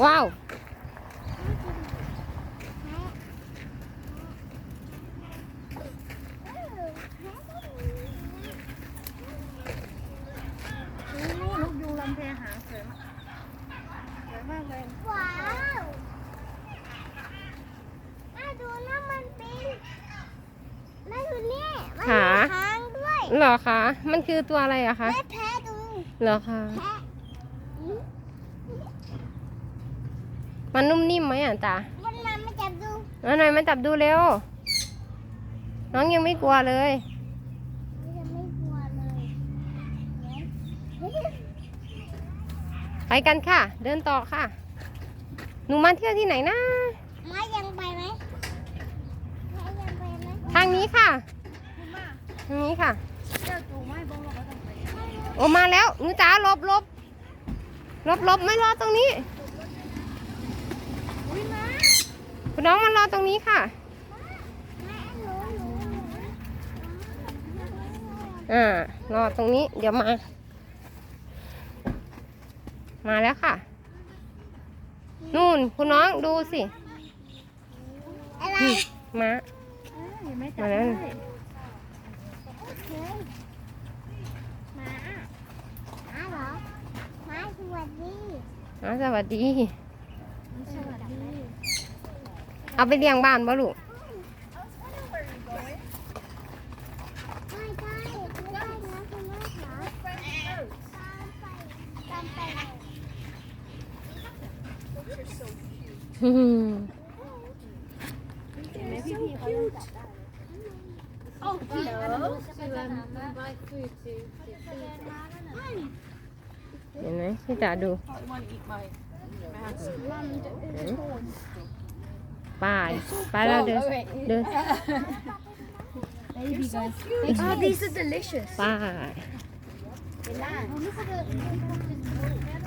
ว้าวนี่นกยูงลำแพหางสวยมากสวยมากเลย ว้าวน่าดูนะมันเป็นน่าดูนี่มันขามีหางด้วยเหรอคะ มันคือตัวอะไรอะคะแม่แพ้ดูเหรอคะ แพ้อื มมันนุ่มนิ่มไหมอะจ๊ะมันมาไม่จับดูแล้วหน่อยมาจับดูเร็ว น้องยังไม่กลัวเลยมันจะไม่กลัวเลยเฮ้ยไปกันค่ะ เดินต่อค่ะ หนูมาเที่ยวที่ไหนนะ ไม้ยังไปไหมไม้ยังไปไหมทางนี้ค่ะคุณมาทางนี้ค่ะเจ้าจูไม่บ้องเราก็ต้องไปโอ้มาแล้วหนูจ๋าหลบหลบหลบหลบไม่รอตรงนี้อุ้ยมา คุณน้องมารอตรงนี้ค่ะแม่หนูหนูหนูอ่ารอตรงนี้เดี๋ยวมา มาแล้วค่ะ นู่นคุณน้องดูสิอะไรนี่มาเห็นไหมจับมาแล้วได้เฮ้ยหมาหมาเหรอหมาสวัสดีอ่าสวัสดีสวัสดี เอาไปเลี้ยงบ้านบ่ลูกไม่ใช่ไม่ใช่นะคุณแม่ขาตามไปตามไปอืมเห็นไหมพี่พี่เขายังจับได้เลยโอ้เห รอเห็นไหมพี่จ๋าดูวันอีกใบไป้ายไปแล้วเดินเดิน Baby guys. Oh, these are delicious. ไป้าย Look at the